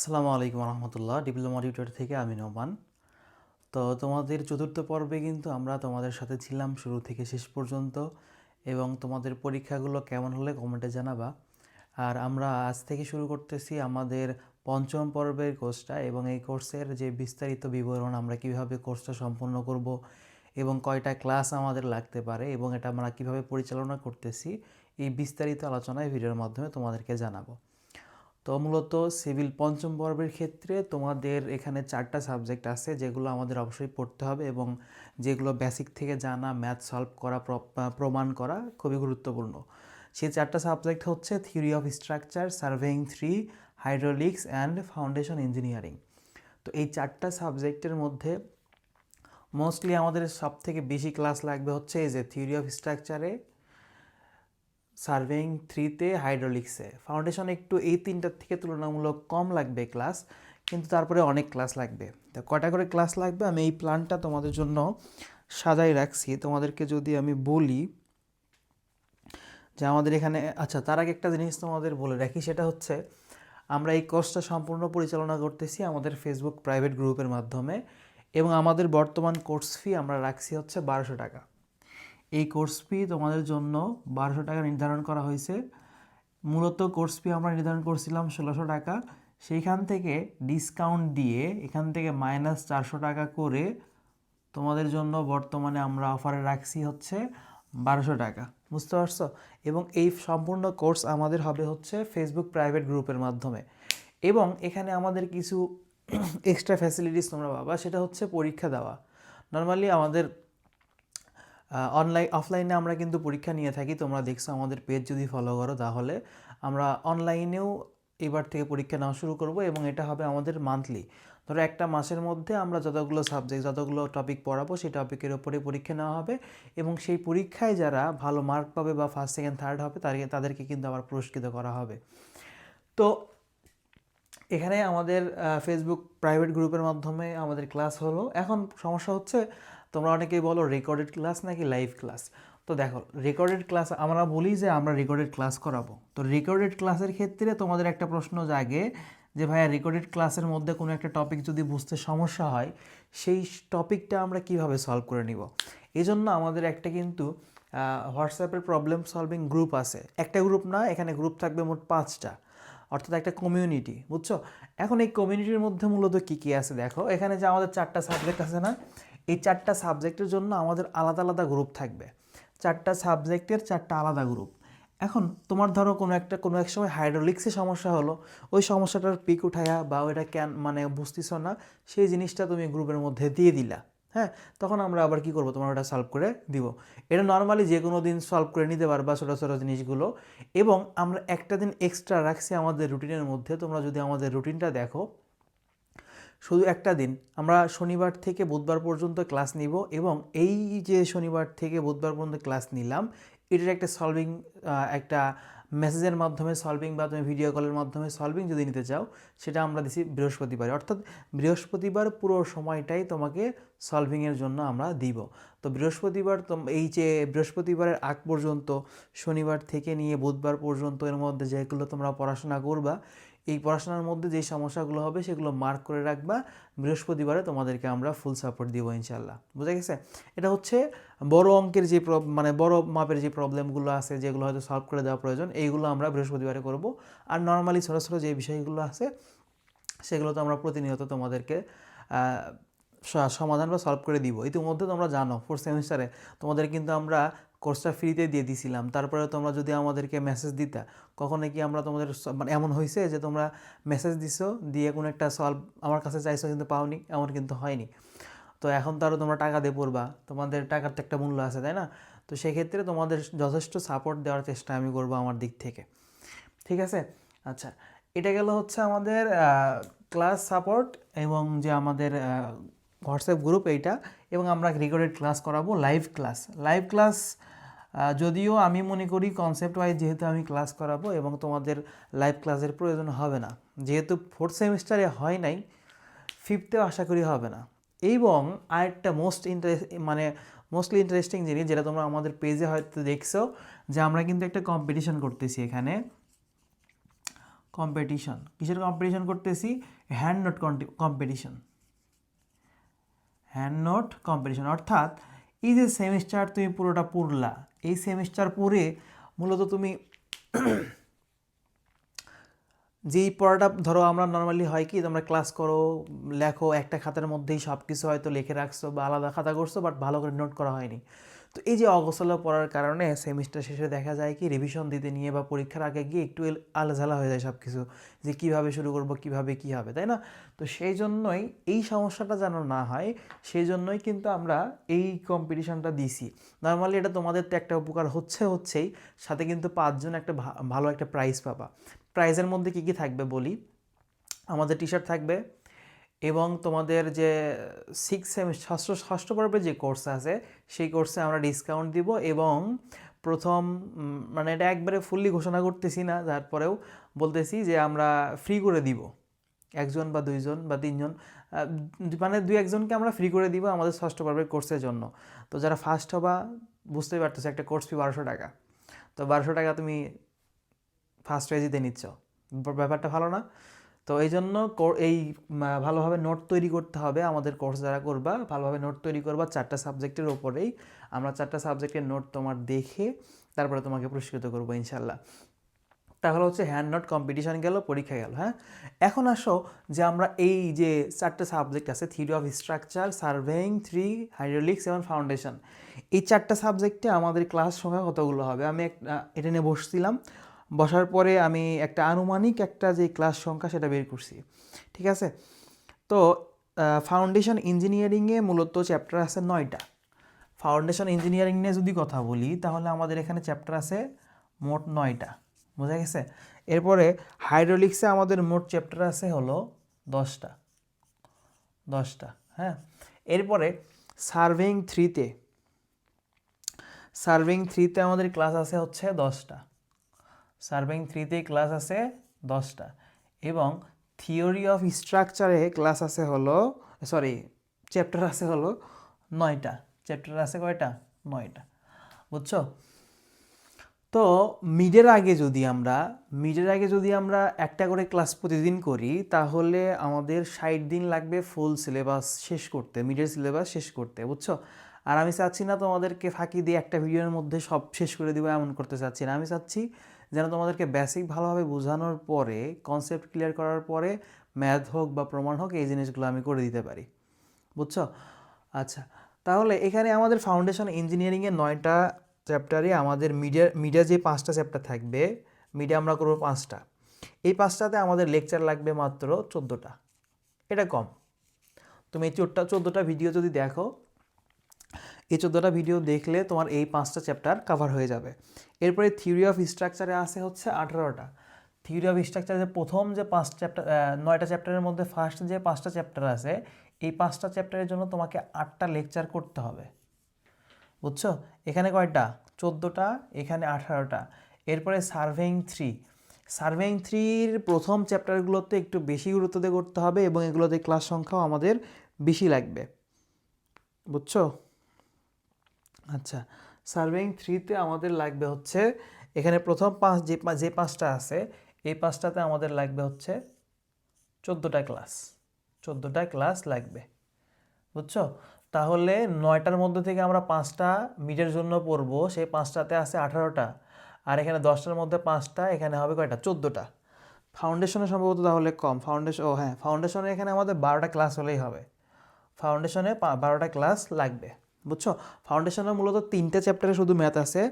আসসালামু আলাইকুম রহমতুল্লাহ diploma tutor থেকে আমি নোমান। তো তোমাদের চতুর্থ পর্বে কিন্তু আমরা তোমাদের সাথে ছিলাম শুরু থেকে শেষ পর্যন্ত এবং তোমাদের পরীক্ষাগুলো কেমন হলে কমেন্টে জানাবা। আর আমরা আজ থেকে শুরু করতেছি আমাদের পঞ্চম পর্বের কোর্সটা এবং এই কোর্সের যে বিস্তারিত বিবরণ আমরা কীভাবে কোর্সটা সম্পন্ন করব এবং কয়টা ক্লাস আমাদের লাগতে পারে এবং এটা আমরা কীভাবে পরিচালনা করতেছি, এই বিস্তারিত আলোচনায় ভিডিওর মাধ্যমে তোমাদেরকে জানাব। তো মূলত সিভিল পঞ্চম পর্বের ক্ষেত্রে তোমাদের এখানে চারটা সাবজেক্ট আছে, যেগুলো আমাদের অবশ্যই পড়তে হবে এবং যেগুলো বেসিক থেকে জানা ম্যাথ সলভ করা প্রমাণ করা খুবই গুরুত্বপূর্ণ। সেই চারটা সাবজেক্ট হচ্ছে theory of structure surveying three hydraulics and foundation engineering তো এই চারটা সাবজেক্টের মধ্যে মোস্টলি আমাদের সব থেকে বেশি ক্লাস লাগবে হচ্ছে এই যে থিওরি অফ স্ট্রাকচারে সার্ভেইং থ্রিতে হাইড্রোলিক্সে। ফাউন্ডেশন একটু এই তিনটার থেকে তুলনামূলক কম লাগবে ক্লাস কিন্তু তারপরে অনেক ক্লাস লাগবে। তো কটা করে ক্লাস লাগবে? আমি এই প্ল্যানটা তোমাদের জন্য সাজাই রাখছি। তোমাদেরকে যদি আমি বলি যে আমাদের এখানে আচ্ছা তার আগে একটা জিনিস তোমাদের বলে রাখি, সেটা হচ্ছে আমরা এই কোর্সটা সম্পূর্ণ পরিচালনা করতেছি আমাদের ফেসবুক প্রাইভেট গ্রুপের মাধ্যমে এবং আমাদের বর্তমান কোর্স ফি আমরা রাখছি হচ্ছে বারোশো টাকা। এই কোর্স ফি তোমাদের জন্য বারোশো টাকা নির্ধারণ করা হয়েছে। মূলত কোর্স ফি আমরা নির্ধারণ করছিলাম ষোলোশো টাকা। সেইখান থেকে ডিসকাউন্ট দিয়ে এখান থেকে মাইনাস চারশো টাকা করে তোমাদের জন্য বর্তমানে আমরা অফারে রাখছি হচ্ছে বারোশো টাকা। বুঝতে পারছ? এবং এই সম্পূর্ণ কোর্স আমাদের হবে হচ্ছে ফেসবুক প্রাইভেট গ্রুপের মাধ্যমে। এবং এখানে আমাদের কিছু এক্সট্রা ফ্যাসিলিটিস তোমরা পাবা, সেটা হচ্ছে পরীক্ষা দেওয়া। নর্মালি আমাদের অনলাইন অফলাইনে আমরা কিন্তু পরীক্ষা নিয়ে থাকি। তোমরা দেখছ আমাদের পেজ যদি ফলো করো তাহলে আমরা অনলাইনেও এবার থেকে পরীক্ষা নেওয়া শুরু করব এবং এটা হবে আমাদের মান্থলি ধরো একটা মাসের মধ্যে আমরা যতগুলো সাবজেক্ট যতগুলো টপিক পড়াবো সেই টপিকের ওপরে পরীক্ষা নেওয়া হবে এবং সেই পরীক্ষায় যারা ভালো মার্ক পাবে বা ফার্স্ট সেকেন্ড থার্ড হবে তাদেরকে তাদেরকে কিন্তু আবার পুরস্কৃত করা হবে। তো এখানে আমাদের ফেসবুক প্রাইভেট গ্রুপের মাধ্যমে আমাদের ক্লাস হলো। এখন সমস্যা হচ্ছে তোমরা অনেকেই বলো রেকর্ডেড ক্লাস নাকি লাইভ ক্লাস তো দেখো রেকর্ডেড ক্লাস আমরা বলি যে আমরা রেকর্ডেড ক্লাস করাবো। তো রেকর্ডেড ক্লাসের ক্ষেত্রে তোমাদের একটা প্রশ্ন জাগে যে ভাইয়া রেকর্ডেড ক্লাসের মধ্যে কোনো একটা টপিক যদি বুঝতে সমস্যা হয়, সেই টপিকটা আমরা কীভাবে সলভ করে নিব? এই জন্য আমাদের একটা কিন্তু হোয়াটসঅ্যাপের প্রবলেম সলভিং গ্রুপ আছে। একটা গ্রুপ না, এখানে গ্রুপ থাকবে মোট পাঁচটা। অর্থাৎ একটা কমিউনিটি বুঝছ? এখন এই কমিউনিটির মধ্যে মূলত কী কী আছে দেখো? এখানে যে আমাদের চারটা সাবজেক্ট আছে না এই চারটা সাবজেক্টের জন্য আমাদের আলাদা আলাদা গ্রুপ থাকবে। চারটা সাবজেক্টের চারটা আলাদা গ্রুপ এখন তোমার ধরো কোনো একটা, কোনো এক সময় হাইড্রোলিক্সে সমস্যা হলো, ওই সমস্যাটার পিক উঠায়া বা ওইটা ক্যান মানে বুঝতেছ না, সেই জিনিসটা তুমি গ্রুপের মধ্যে দিয়ে দিলা। হ্যাঁ তখন আমরা আবার কি করব, তোমার ওটা সলভ করে দিব। এটা নর্মালি যে কোনো দিন সলভ করে নিতে পারবা ছোটো ছোটো জিনিসগুলো। এবং আমরা একটা দিন এক্সট্রা রাখছি আমাদের রুটিনের মধ্যে। তোমরা যদি আমাদের রুটিনটা দেখো শুধু একটা দিন। আমরা শনিবার থেকে বুধবার পর্যন্ত ক্লাস নিব এবং এই যে শনিবার থেকে বুধবার পর্যন্ত ক্লাস নিলাম, এটার একটা সলভিং একটা মেসেজের মাধ্যমে সলভিং বা তুমি ভিডিও কলের মাধ্যমে সলভিং যদি নিতে চাও, সেটা আমরা দিছি বৃহস্পতিবারে। অর্থাৎ বৃহস্পতিবার পুরো সময়টাই তোমাকে সলভিংয়ের জন্য আমরা দিব। তো বৃহস্পতিবার এই যে বৃহস্পতিবারের আগ পর্যন্ত, শনিবার থেকে নিয়ে বুধবার পর্যন্ত এর মধ্যে যেগুলো তোমরা পড়াশোনা করবা এই পড়াশোনার মধ্যে যে সমস্যাগুলো হবে সেগুলো মার্ক করে রাখবা। বৃহস্পতিবারে তোমাদেরকে আমরা ফুল সাপোর্ট দিব ইনশাল্লাহ বুঝা গেছে? এটা হচ্ছে বড় অঙ্কের যে মানে বড় মাপের যে প্রবলেমগুলো আছে, যেগুলো হয়তো সলভ করে দেওয়া প্রয়োজন, এইগুলো আমরা বৃহস্পতিবারে করব। আর নর্মালি ছোটো ছোটো যে বিষয়গুলো আছে, সেগুলো তো আমরা প্রতিনিয়ত তোমাদেরকে সমাধান বা সলভ করে দিব। ইতিমধ্যে তোমরা জানো ফোর্থ সেমিস্টারে তোমাদের কিন্তু আমরা কোর্সটা ফ্রিতে দিয়ে দিছিলাম। তারপরে তোমরা যদি আমাদেরকে মেসেজ দিতা, কখনো কি আমরা তোমাদের মানে এমন হয়েছে যে তোমরা মেসেজ দিছো, দিয়ে কোনো একটা সলভ আমার কাছে চাইছো কিন্তু পাওনি, এমন কিন্তু হয়নি। তো এখন তো আরও তোমরা টাকা দিয়ে পড়বা, তোমাদের টাকার তো একটা মূল্য আছে, তাই না? তো সেক্ষেত্রে তোমাদের যথেষ্ট সাপোর্ট দেওয়ার চেষ্টা আমি করব আমার দিক থেকে। ঠিক আছে? আচ্ছা এটা গেল হচ্ছে আমাদের ক্লাস সাপোর্ট এবং যে আমাদের হোয়াটসঅ্যাপ গ্রুপ এইটা, এবং আমরা রেকর্ডেড ক্লাস করাবো লাইভ ক্লাস লাইভ ক্লাস যদিও আমি মনে করি কনসেপ্ট ওয়াইজ যেহেতু আমি ক্লাস করাবো এবং তোমাদের লাইভ ক্লাসের প্রয়োজন হবে না। যেহেতু ফোর্থ সেমিস্টারে হয় নাই ফিফথেও আশা করি হবে না। এবং আরেকটা মোস্ট ইন্টারেস্ট মানে মোস্টলি ইন্টারেস্টিং জিনিস যেটা তোমরা আমাদের পেজে হয়তো দেখছ, যে আমরা কিন্তু একটা কম্পিটিশন করতেছি এখানে। কম্পিটিশন কিসের কম্পিটিশন করতেছি? Hand note competition hand note competition অর্থাৎ এই যে সেমিস্টার তুমি পুরোটা পড়লা, এই সেমিস্টার পড়ে মূলত তুমি যেই পড়াটা, ধরো আমরা নর্মালি হয় কি, তোমরা ক্লাস করো, লেখো, একটা খাতার মধ্যেই সব কিছু হয়তো লিখে রাখছো বা আলাদা খাতা করছ বাট ভালো করে নোট করা হয়নি। তো এই যে অগোছালো পড়ার কারণে সেমিস্টার শেষে দেখা যায় কি রিভিশন দিতে নিয়ে বা পরীক্ষার আগে গিয়ে একটু আলাঝালা হয়ে যায় সব কিছু যে কীভাবে শুরু করব, কীভাবে কী হবে, তাই না? তো সেই জন্যই এই সমস্যাটা যেন না হয়, সেই জন্যই কিন্তু আমরা এই কম্পিটিশনটা দিছি। নর্মালি এটা তোমাদের তো একটা উপকার হচ্ছে হচ্ছেই, সাথে কিন্তু পাঁচজন একটা ভালো একটা প্রাইজ পাবা। প্রাইজের মধ্যে কী কী থাকবে বলি? আমাদের টি শার্ট থাকবে এবং তোমাদের যে সিক্স সেমি ষষ্ঠ ষষ্ঠ পর্বের যে কোর্স আছে, সেই কোর্সে আমরা ডিসকাউন্ট দিব এবং প্রথম মানে এটা একবারে ফুললি ঘোষণা করতেছি না, তারপরেও বলতেছি যে আমরা ফ্রি করে দিব। একজন বা দুইজন বা তিনজন মানে দুই একজনকে আমরা ফ্রি করে দিব আমাদের ষষ্ঠ পর্বের কোর্সের জন্য। তো যারা ফার্স্ট হবা, বুঝতেই পারতেছো, একটা কোর্স ফি বারোশো টাকা। তো বারোশো টাকা তুমি ফার্স্ট পেজিতে নিচ্ছ। ব্যাপ- ব্যাপারটা ভালো না? তো এই জন্য এই ভালোভাবে নোট তৈরি করতে হবে আমাদের কোর্স যারা করবা। ভালোভাবে নোট তৈরি করবা চারটা সাবজেক্টের ওপরেই। আমরা চারটা সাবজেক্টের নোট তোমার দেখে তারপরে তোমাকে পুরস্কৃত করব ইনশাল্লাহ। তাহলে হচ্ছে হ্যান্ড নোট কম্পিটিশন গেল, পরীক্ষা গেল হ্যাঁ? এখন আসো যে আমরা এই যে চারটে সাবজেক্ট আছে theory of structure surveying three hydraulics এবং ফাউন্ডেশন এই চারটা সাবজেক্টে আমাদের ক্লাস সংখ্যা কতগুলো হবে? আমি একটা এটা নিয়ে বসছিলাম। বসার পরে আমি একটা আনুমানিক একটা যে ক্লাস সংখ্যা সেটা বের করছি, ঠিক আছে? তো ফাউন্ডেশন ইঞ্জিনিয়ারিংয়ে মূলত চ্যাপ্টার আছে নয়টা। ফাউন্ডেশন ইঞ্জিনিয়ারিং নিয়ে যদি কথা বলি, তাহলে আমাদের এখানে চ্যাপ্টার আছে মোট নয়টা, বোঝা গেছে? এরপরে হাইড্রোলিক্সে আমাদের মোট চ্যাপ্টার আছে হলো দশটা দশটা হ্যাঁ? এরপরে সার্ভিং থ্রিতে সার্ভিং থ্রিতে আমাদের ক্লাস আছে হচ্ছে দশটা। সার্ভিং থ্রিতে ক্লাস আছে দশটা। এবং থিওরি অফ স্ট্রাকচারে ক্লাস আছে হলো, সরি, চ্যাপ্টার আছে হলো নয়টা। চ্যাপ্টার আছে কয়টা? নয়টা। বুঝছ? তো মিডের আগে যদি আমরা, মিডের আগে যদি আমরা একটা করে ক্লাস প্রতিদিন করি, তাহলে আমাদের ষাট দিন লাগবে ফুল সিলেবাস শেষ করতে, মিডের সিলেবাস শেষ করতে, বুঝছ? আর আমি চাচ্ছি না তোমাদেরকে ফাঁকি দিয়ে একটা ভিডিওর মধ্যে সব শেষ করে দিব, এমন করতে চাচ্ছি না। আমি চাচ্ছি যেন তোমাদেরকে বেসিক ভালোভাবে বোঝানোর পরে কনসেপ্ট ক্লিয়ার করার পরে ম্যাথ হোক বা প্রমাণ হোক, এই জিনিসগুলো আমি করে দিতে পারি। বুঝছ? আচ্ছা তাহলে এখানে আমাদের ফাউন্ডেশন ইঞ্জিনিয়ারিংয়ের নয়টা চ্যাপ্টারে আমাদের মিডিয়া মিডিয়া যে পাঁচটা চ্যাপ্টার থাকবে মিডিয়া আমরা করব পাঁচটা। এই পাঁচটাতে আমাদের লেকচার লাগবে মাত্র চোদ্দোটা। এটা কম। তুমি চোদ্দটা, চোদ্দোটা ভিডিও যদি দেখো এই চোদ্দোটা ভিডিও দেখলে তোমার এই পাঁচটা চ্যাপ্টার কভার হয়ে যাবে। এরপরে থিওরি অফ স্ট্রাকচারে আছে হচ্ছে আঠারোটা। থিওরি অফ স্ট্রাকচারে প্রথম যে পাঁচ চ্যাপ্টার নয়টা চ্যাপ্টারের মধ্যে ফার্স্ট যে পাঁচটা চ্যাপ্টার আছে, এই পাঁচটা চ্যাপ্টারের জন্য তোমাকে আটটা লেকচার করতে হবে। বুঝছ? এখানে কয়টা? চোদ্দোটা, এখানে আঠারোটা। এরপরে সার্ভেইং থ্রি সার্ভেইং থ্রির প্রথম চ্যাপ্টারগুলোতে একটু বেশি গুরুত্ব দিয়ে করতে হবে এবং এগুলোতে ক্লাস সংখ্যাও আমাদের বেশি লাগবে। বুঝছ? আচ্ছা সার্ভেইং থ্রিতে আমাদের লাগবে হচ্ছে, এখানে প্রথম পাঁচ যে যে পাঁচটা আছে, এই পাঁচটাতে আমাদের লাগবে হচ্ছে চোদ্দোটা ক্লাস চোদ্দোটা ক্লাস লাগবে, বুঝছ? তাহলে নয়টার মধ্যে থেকে আমরা পাঁচটা মিডের জন্য পড়ব, সেই পাঁচটাতে আছে আঠারোটা, আর এখানে দশটার মধ্যে পাঁচটা, এখানে হবে কয়টা? চোদ্দোটা। ফাউন্ডেশনে সম্ভবত তাহলে কম ফাউন্ডেশন ও হ্যাঁ ফাউন্ডেশনে এখানে আমাদের বারোটা ক্লাস হলেই হবে ফাউন্ডেশনে বারোটা ক্লাস লাগবে। বুঝছ? ফাউন্ডেশনে মূলত তিনটে চ্যাপ্টারে শুধু ম্যাথ আছে।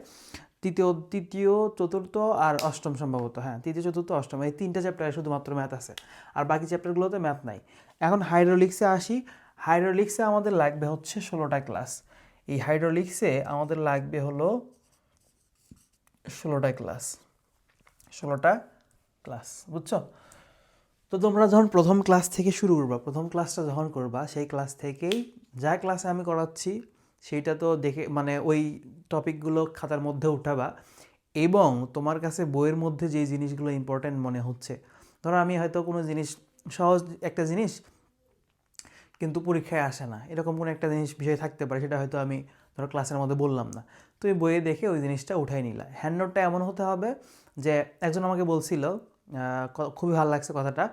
তৃতীয় তৃতীয়, চতুর্থ আর অষ্টম সম্ভবত হ্যাঁ। তৃতীয়, চতুর্থ, অষ্টম, এই তিনটে চ্যাপ্টারে শুধুমাত্র ম্যাথ আছে। আর বাকি চ্যাপ্টারগুলোতে ম্যাথ নাই। এখন হাইড্রোলিক্সে আসি। হাইড্রোলিক্সে আমাদের লাগবে হচ্ছে ষোলোটা ক্লাস এই হাইড্রোলিক্সে আমাদের লাগবে হলো ষোলোটা ক্লাস ষোলোটা ক্লাস বুঝছ? তো তোমরা যখন প্রথম ক্লাস থেকে শুরু করবা, প্রথম ক্লাসটা যখন করবা, সেই ক্লাস থেকেই যা ক্লাসে আমি করাচ্ছি সেইটা তো দেখে মানে ওই টপিকগুলো খাতার মধ্যে উঠাবা। এবং তোমার কাছে বইয়ের মধ্যে যেই জিনিসগুলো ইম্পর্ট্যান্ট মনে হচ্ছে, ধরো আমি হয়তো কোনো জিনিস, সহজ একটা জিনিস কিন্তু পরীক্ষায় আসে না। এরকম কোনো একটা জিনিস বিষয় থাকতে পারে, সেটা হয়তো আমি ধরো ক্লাসের মধ্যে বললাম না। তুমি বইয়ে দেখে ওই জিনিসটা উঠাই নিলা। হ্যান্ড নোটটা এমন হতে হবে যে, একজন আমাকে বলছিল খুবই ভালো লাগছে কথাটা,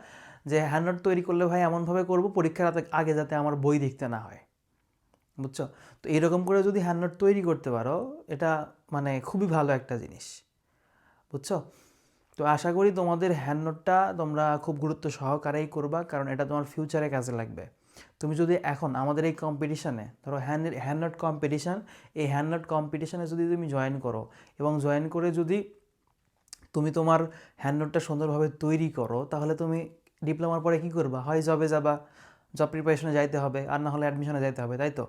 যে হ্যান্ড নোট তৈরি করলে ভাই এমনভাবে করব পরীক্ষার আগে যাতে আমার বই দেখতে না হয়। বুঝছ? তো এরকম করে যদি হ্যান্ড নোট তৈরি করতে পারো, এটা মানে খুবই ভালো একটা জিনিস, বুঝছ? তো আশা করি তোমাদের হ্যান্ড নোটটা তোমরা খুব গুরুত্ব সহকারেই করবা, কারণ এটা তোমার ফিউচারে কাজে লাগবে। তুমি যদি এখন আমাদের এই কম্পিটিশানে ধরো হ্যান্ড হ্যান্ড নোট কম্পিটিশান এই হ্যান্ড নোট কম্পিটিশানে যদি তুমি জয়েন করো এবং জয়েন করে যদি তুমি তোমার হ্যান্ড নোটটা সুন্দরভাবে তৈরি করো, তাহলে তুমি ডিপ্লোমার পরে কী করবা? হয় জবে যাবা। জব প্রিপারেশনে যাইতে হবে, আর না হলে অ্যাডমিশনে যাইতে হবে, তাই তো?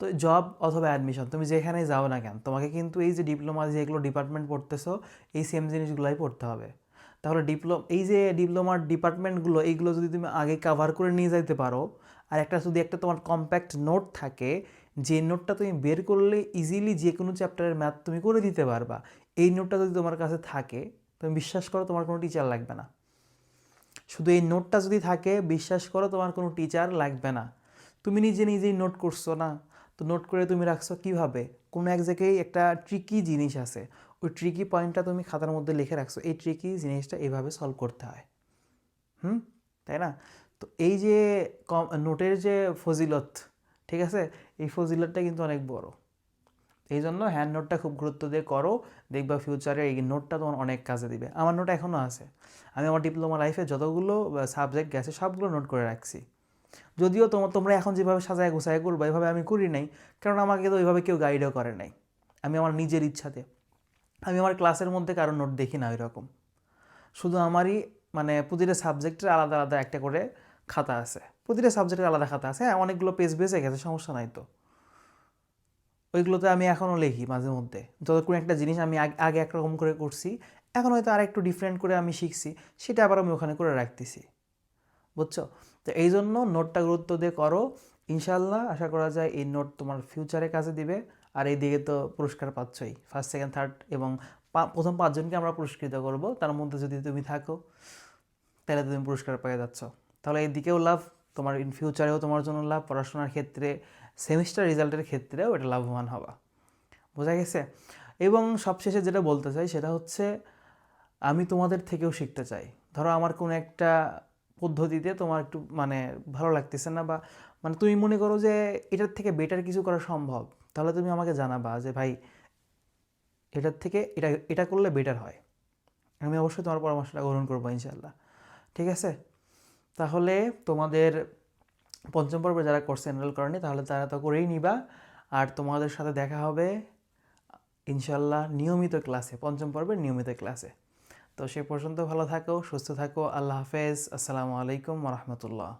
তো জব অথবা অ্যাডমিশন তুমি যেখানেই যাও না কেন, তোমাকে কিন্তু এই যে ডিপ্লোমা যেগুলো ডিপার্টমেন্ট পড়তেছো, এই সেম জিনিসগুলোই পড়তে হবে। তাহলে ডিপ্লো এই যে ডিপ্লোমার ডিপার্টমেন্টগুলো এইগুলো যদি তুমি আগে কাভার করে নিয়ে যাইতে পারো, আর একটা যদি একটা তোমার কম্প্যাক্ট নোট থাকে, যে নোটটা তুমি বের করলে ইজিলি যে কোনো চ্যাপ্টারের ম্যাথ তুমি করে দিতে পারবা। এই নোটটা যদি তোমার কাছে থাকে, তুমি বিশ্বাস করো তোমার কোনো টিচার লাগবে না। শুধু এই নোটটা যদি থাকে, বিশ্বাস করো তোমার কোনো টিচার লাগবে না। তুমি নিজে নিজেই নোট করছ না। তো নোট করে তুমি রাখছো কীভাবে? কোনো এক জায়গায় একটা ট্রিকি জিনিস আছে। ওই ট্রিকি পয়েন্টটা তুমি খাতার মধ্যে লিখে রাখছো। এই ট্রিকি জিনিসটা এইভাবে সলভ করতে হয়। হুম? তাই না? তো এই যে কম নোটের যে ফজিলত, ঠিক আছে? এই ফজিলতটা কিন্তু অনেক বড়। এই জন্য হ্যান্ড নোটটা খুব গুরুত্ব দিয়ে করো, দেখবা ফিউচারে এই নোটটা তোমার অনেক কাজে দিবে। আমার নোট এখনও আছে। আমি আমার ডিপ্লোমা লাইফে যতগুলো সাবজেক্ট গেছে সবগুলো নোট করে রাখছি। যদিও তোমার তোমরা এখন যেভাবে সাজায় গোছায় করব, এভাবে আমি করি নাই, কারণ আমাকে তো ওইভাবে কেউ গাইডও করে নাই। আমি আমার নিজের ইচ্ছাতে। আমি আমার ক্লাসের মধ্যে কারও নোট দেখি না ওইরকম। শুধু আমারই মানে প্রতিটা সাবজেক্টের আলাদা আলাদা একটা করে খাতা আছে। প্রতিটা সাবজেক্টের আলাদা খাতা আছে। হ্যাঁ অনেকগুলো পেজ বেঁচে গেছে, সমস্যা নাই তো। ওইগুলোতে আমি এখনও লিখি মাঝে মধ্যে। যত কোনো একটা জিনিস আমি আগে একরকম করে করছি, এখন হয়তো আর একটু ডিফারেন্ট করে আমি শিখছি, সেটা আবার আমি ওখানে করে রাখতেছি। বুঝছ? তো এই জন্য নোটটা গুরুত্ব দিয়ে করো। ইনশাল্লাহ আশা করা যায় এই নোট তোমার ফিউচারে কাজে দিবে। আর এই দিকে তো পুরস্কার পাচ্ছই। ফার্স্ট সেকেন্ড থার্ড এবং প্রথম পাঁচজনকে আমরা পুরস্কৃত করব। তার মধ্যে যদি তুমি থাকো, তাহলে তুমি পুরস্কার পেয়ে যাচ্ছ। তাহলে এই দিকেও লাভ, তোমার ইন ফিউচারেও তোমার জন্য লাভ। পড়াশোনার ক্ষেত্রে সেমিস্টার রেজাল্টের ক্ষেত্রেও এটা লাভবান হবা। বোঝা গেছে? এবং সবশেষে যেটা বলতে চাই সেটা হচ্ছে, আমি তোমাদের থেকেও শিখতে চাই। ধরো আমার কোনো একটা পদ্ধতিতে তোমার একটু মানে ভালো লাগতেছে না বা মানে তুমি মনে করো যে এটার থেকে বেটার কিছু করা সম্ভব, তাহলে তুমি আমাকে জানাবা যে ভাই, এটার থেকে এটা এটা করলে বেটার হয়। আমি অবশ্যই তোমার পরামর্শটা গ্রহণ করব ইনশাল্লাহ ঠিক আছে? তাহলে তোমাদের পঞ্চম পর্বে যারা কোর্স এনরোল করেনি, তাহলে তারা তো করেই নিবা। আর তোমাদের সাথে দেখা হবে ইনশাল্লাহ নিয়মিত ক্লাসে পঞ্চম পর্বের নিয়মিত ক্লাসে তো সে পর্যন্ত ভালো থাকো, সুস্থ থাকো, আল্লাহ হাফেজ, আসসালামু আলাইকুম রহমতুল্লাহ।